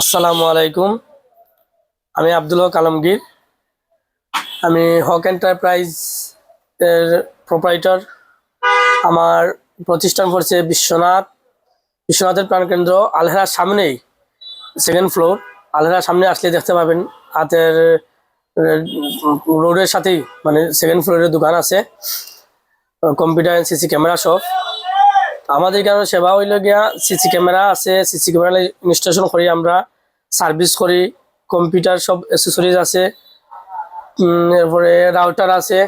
আসসালামু আলাইকুম। আমি আব্দুল হক আলমগীর। আমি হক এন্টারপ্রাইজ এর প্রোপাইটার। আমার প্রতিষ্ঠান পড়ছে বিশ্বনাথ। বিশ্বনাথের প্রাণকেন্দ্র আলহেরার সামনেই সেকেন্ড ফ্লোর আলহেরার সামনে আসলে দেখতে পাবেন, হাতের রোডের সাথেই মানে সেকেন্ড ফ্লোরের দোকান আছে। কম্পিউটার সিসি ক্যামেরা সব আমাদের এখানে সেবা হইল গিয়া সিসি ক্যামেরা আছে, সিসি ক্যামেরা ইনস্টলেশন করি আমরা, সার্ভিস করি, কম্পিউটার সব অ্যাসেসরিজ আছে এরপরে রাউটার আছে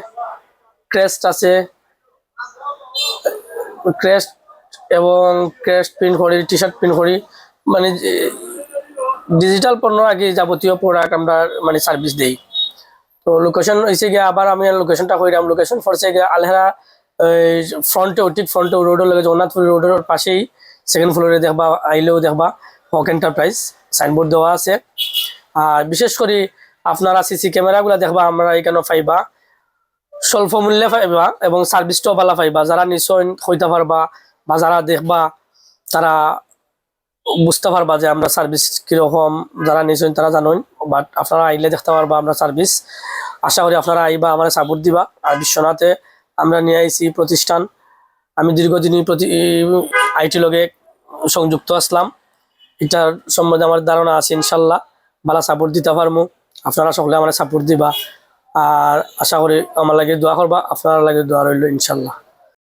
ক্রেস্ট আছে ক্রেস্ট এবং ক্রেস্ট প্রিন্ট করি টি শার্ট প্রিন্ট করি মানে ডিজিটাল পণ্য আগে যাবতীয় প্রোডাক্ট আমরা মানে সার্ভিস দেই। তো লোকেশন হয়েছে গিয়ে, আবার আমি লোকেশনটা কইরাম লোকেশন ফরছে গিয়ে আলহেরা ফ্রন্টে ঠিক ফ্রন্টে রোডের লগে জগন্নাথপুর রোডের পাশেই সেকেন্ড ফ্লোরে দেখবা, আইলেও দেখবা, হক এন্টারপ্রাইজ সাইনবোর্ড দেওয়া আছে। আর বিশেষ করে আপনারা সিসি ক্যামেরাগুলো দেখবা, আমরা এখানে পাইবা। স্বল্প মূল্যে পাইবা এবং সার্ভিসটাও ভালো পাইবা। যারা নিশ্চয় হইতে পারবা বা যারা দেখবা, তারা বুঝতে পারবা যে আমরা সার্ভিস কীরকম। যারা নিশ্চয় তারা জানেন বাট আপনারা আইলে দেখতে পারবা আমরা সার্ভিস আশা করি আপনারা আইবা, আমার সাপোর্ট দিবা। আর বিশ্বনাথে আমরা নিয়ে আইসি প্রতিষ্ঠান। আমি দীর্ঘদিনই প্রতি আইটি লগে সংযুক্ত আসলাম। এটার সম্বন্ধে আমার ধারণা আছে, ইনশাল্লাহ ভালো সাপোর্ট দিতে পারব আপনারা সকলে আমার সাপোর্ট দিবা। আর আশা করি আমার লাগে দোয়া করবা। আপনারা লাগে দোয়া রইল, ইনশাল্লাহ।